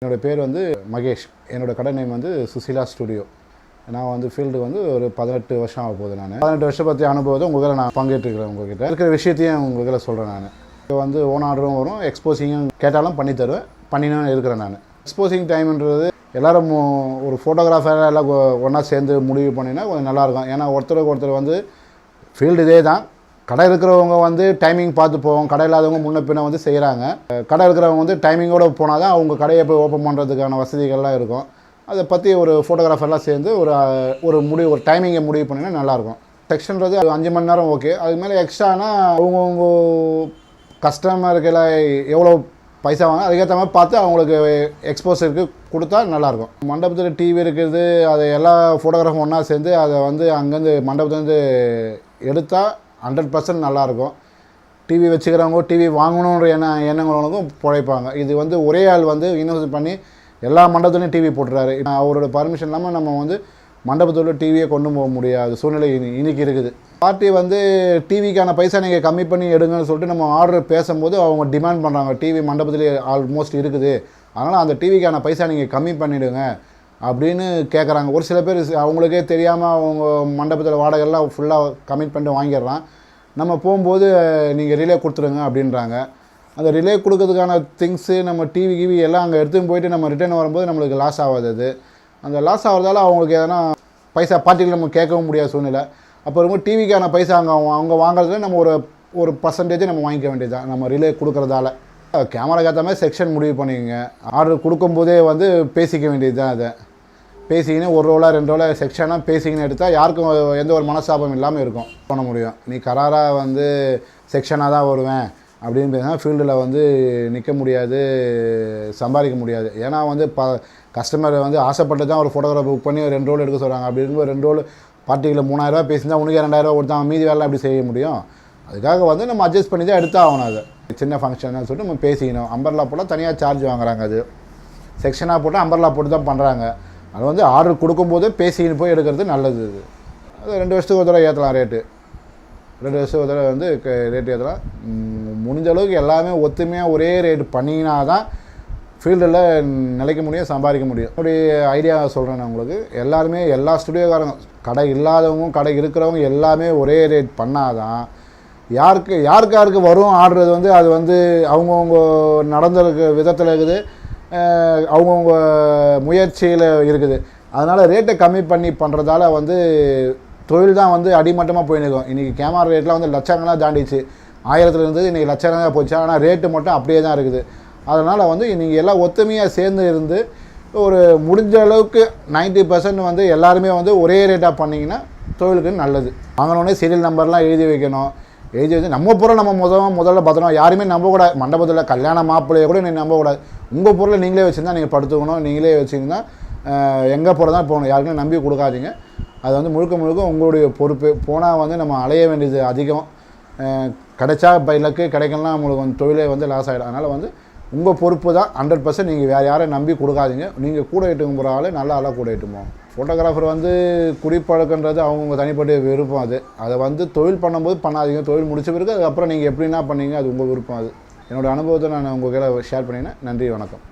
என்னோடய பேர் வந்து மகேஷ். என்னோட கடை நேம் வந்து சுசிலா ஸ்டுடியோ. நான் வந்து ஃபீல்டு வந்து ஒரு பதினெட்டு வருஷம் ஆக போகுது நான். பதினெட்டு வருஷம் பற்றி அனுபவத்தை உங்ககிட்ட நான் பங்கேற்றுக்கிறேன் உங்ககிட்ட. இருக்கிற விஷயத்தையும் உங்ககிட்ட சொல்கிறேன் நான். இப்போ வந்து ஓன் ஆர்டரும் வரும் எக்ஸ்போசிங்கும் கேட்டாலும் பண்ணி தருவேன். பண்ணினு இருக்கிறேன் நான். எக்ஸ்போசிங் டைம்ன்றது எல்லோரும் ஒரு ஃபோட்டோகிராஃபராக எல்லாம் ஒன்றா சேர்ந்து முடிவு பண்ணினா கொஞ்சம் நல்லாயிருக்கும் ஏன்னா ஒருத்தருக்கு ஒருத்தர் வந்து ஃபீல்டு இதே தான் கடை இருக்கிறவங்க வந்து டைமிங் பார்த்து போவோம் கடை இல்லாதவங்க முன்ன பின்ன வந்து செய்கிறாங்க கடை இருக்கிறவங்க வந்து டைமிங்கோட போனால் தான் அவங்க கடையை போய் ஓப்பன் பண்ணுறதுக்கான வசதிகள்லாம் இருக்கும். அதை பற்றி ஒரு ஃபோட்டோகிராஃபர்லாம் சேர்ந்து ஒரு ஒரு முடிவு ஒரு டைமிங்கை முடிவு பண்ணினா நல்லாயிருக்கும். செக்ஷன்றது அது அஞ்சு மணி நேரம் ஓகே அதுக்கு மேலே எக்ஸ்ட்ரானா அவங்கவுங்க கஸ்டமருக்குல எவ்வளோ பைசா வாங்க அதுக்கேற்ற மாதிரி பார்த்து அவங்களுக்கு எக்ஸ்போசருக்கு கொடுத்தா நல்லாயிருக்கும். மண்டபத்தில் டிவி இருக்குது அதை எல்லா ஃபோட்டோகிராஃபும் ஒன்றா சேர்ந்து அதை வந்து அங்கேருந்து மண்டபத்துலேருந்து எடுத்தால் ஹண்ட்ரட் பர்சன்ட் நல்லாயிருக்கும். டிவி வச்சுக்கிறவங்க டிவி வாங்கணுன்ற எண்ண எண்ணங்களுக்கும் பிழைப்பாங்க. இது வந்து ஒரே ஆள் வந்து இன்வெஸ்ட் பண்ணி எல்லா மண்டபத்துலையும் டிவி போட்டுறாரு. அவரோட பர்மிஷன் இல்லாமல் நம்ம வந்து மண்டபத்தோட டிவியை கொண்டு போக முடியாத. சூழ்நிலை இனி இன்னைக்கு இருக்குது. பார்ட்டி வந்து டிவிக்கான பைசா நீங்கள் கம்மி பண்ணி எடுங்கன்னு சொல்லிட்டு நம்ம ஆர்டர் பேசும்போது அவங்க டிமாண்ட் பண்ணுறாங்க டிவி மண்டபத்திலே ஆல்மோஸ்ட் இருக்குது. அதனால் அந்த டிவிக்கான பைசா நீங்கள் கம்மி பண்ணிவிடுங்க அப்படின்னு கேட்குறாங்க ஒரு சில பேர் அவங்களுக்கே தெரியாமல் அவங்க மண்டபத்தில் வாடகைலாம் ஃபுல்லாக கமிட் பண்ணிட்டு வாங்கிடுறான். நம்ம போகும்போது நீங்கள் ரிலே கொடுத்துருங்க அப்படின்றாங்க. அந்த ரிலே கொடுக்கறதுக்கான திங்ஸு நம்ம டிவி கிவி எல்லாம் அங்கே எடுத்துன்னு போயிட்டு நம்ம ரிட்டர்ன் வரும்போது நம்மளுக்கு லாஸ் ஆகாது அது. அந்த லாஸ் ஆகிறதால அவங்களுக்கு எதனா பைசா பார்ட்டிகள் நம்ம கேட்கவும் முடியாத சூழ்நிலை. அப்போ ரொம்ப டிவிக்கான பைசா அங்கே அவங்க அவங்க வாங்குறதுல நம்ம ஒரு ஒரு பர்சன்டேஜ் நம்ம வாங்கிக்க வேண்டியதுதான். நம்ம ரிலே கொடுக்குறதால. கேமராக்கு ஏற்ற மாதிரி செக்ஷன் முடிவு பண்ணிக்கோங்க. ஆர்டர் கொடுக்கும்போதே வந்து பேசிக்க வேண்டியது தான் அதை. பேசிக்கின்னு ஒரு ரோலாக ரெண்டு ரோலாக செக்ஷனாக பேசிக்கின்னு எடுத்தால் யாருக்கும் எந்த ஒரு மனஸ்தாபம் இல்லாமல் இருக்கும். பண்ண முடியும். நீ கராராக வந்து செக்ஷனாக தான் வருவேன் அப்படின்னு பேசினா ஃபீல்டில் வந்து நிற்க முடியாது சம்பாதிக்க முடியாது. ஏன்னா வந்து ப கஸ்டமர் வந்து ஆசைப்பட்டு தான் ஒரு ஃபோட்டோகிராஃபர் புக் பண்ணி ரெண்டு ரோல் எடுக்க சொல்கிறாங்க அப்படின்னு ரெண்டு ரோல் பார்ட்டிகளில் மூணாயிரரூவா பேசியிருந்தா உனக்கு ரெண்டாயிரரூவா கொடுத்தா மீதி வேலை அப்படி செய்ய முடியும்? அதுக்காக வந்து நம்ம அட்ஜஸ்ட் பண்ணி தான் எடுத்து ஆகணும் அது. சின்ன ஃபங்க்ஷன் சொல்லிட்டு நம்ம பேசிக்கணும். அம்பர்லா போட்டால் தனியாக சார்ஜ் வாங்குறாங்க அது. செக்ஷனாக போட்டு அம்பர்லா போட்டு தான் பண்ணுறாங்க அது வந்து ஆர்டர் கொடுக்கும்போதே பேசின்னு போய் எடுக்கிறது நல்லது இது. அது ரெண்டு வருஷத்துக்கு ஒரு தடவை ஏற்றலாம் ரேட்டு ரெண்டு வருஷத்துக்கு ஒரு தடவை வந்து ரேட் ஏற்றலாம். முடிஞ்ச அளவுக்கு எல்லாமே ஒத்துமையாக ஒரே ரேட் பண்ணிங்கன்னா தான் ஃபீல்டில் நிலைக்க முடியும் சம்பாதிக்க முடியும். என்னுடைய ஐடியா சொல்கிறேன் நான் உங்களுக்கு. எல்லாருமே எல்லா ஸ்டுடியோக்காரங்க கடை இல்லாதவங்க கடை இருக்கிறவங்க எல்லாமே ஒரே ரேட் பண்ணாதான் யாருக்கு யாருக்கு யாருக்கு வரும் ஆடுறது வந்து அது வந்து அவங்கவுங்க நடந்திருக்க விதத்தில் இருக்குது. அவங்கவுங்க முயற்சியில் இருக்குது. அதனால் ரேட்டை கம்மி பண்ணி பண்ணுறதால வந்து தொழில் தான் வந்து அடிமட்டமாக போயின்னு இன்றைக்கி கேமரா ரேட்லாம் வந்து லட்சங்களாக தாண்டிச்சு ஆயிரத்துலேருந்து இன்றைக்கி லட்சங்களாக போச்சு. ஆனால் ரேட்டு மட்டும் அப்படியே தான் இருக்குது. அதனால் வந்து நீங்கள் எல்லாம் ஒத்துமையாக சேர்ந்து இருந்து ஒரு முடிஞ்ச அளவுக்கு 90% பர்சன்ட் வந்து எல்லாருமே வந்து ஒரே ரேட்டாக பண்ணிங்கன்னா தொழிலுக்கு நல்லது. வாங்கினோடனே சீரியல் நம்பர்லாம் எழுதி வைக்கணும். எழுதி வச்சு நம்ம பொருள் நம்ம முதல்ல முதல்ல பத்திரம் யாருமே நம்பக்கூடாது. மண்டபத்தில் கல்யாண மாப்பிள்ளையை கூட நீங்கள் நம்பக்கூடாது. உங்கள் பொருளை நீங்களே வச்சுருந்தா நீங்கள் படுத்துக்கணும். நீங்களே வச்சுருந்தா எங்கே போகிறதா போகணும் யாருக்குமே நம்பி கொடுக்காதீங்க. அது வந்து முழுக்க முழுக்க உங்களுடைய பொறுப்பு. போனால் வந்து நம்ம அலைய வேண்டியது அதிகம். கிடைச்சா பயிலுக்கு கிடைக்கலாம் நம்மளுக்கு வந்து தொழிலே வந்து லாஸ் ஆகிடும் அதனால் வந்து உங்கள் பொறுப்பு தான். ஹண்ட்ரட் பர்சன்ட் நீங்கள் வேறு யாரையும் நம்பி கொடுக்காதீங்க. நீங்கள் கூட இட்டுங்க போகிற ஆள் நல்ல ஆளாக கூட இட்டுமோ ஃபோட்டோகிராஃபர் வந்து குடிப்பழக்கன்றது அவங்கவுங்க தனிப்பட்ட விருப்பம் அது. அதை வந்து தொழில் பண்ணும்போது பண்ணாதீங்க. தொழில் முடிச்ச பிறகு அதுக்கப்புறம் நீங்கள் எப்படின்னா பண்ணீங்க அது உங்கள் விருப்பம் அது. என்னோடய அனுபவத்தை நான் உங்கள் கையில் ஷேர் பண்ணினேன் நன்றி வணக்கம்.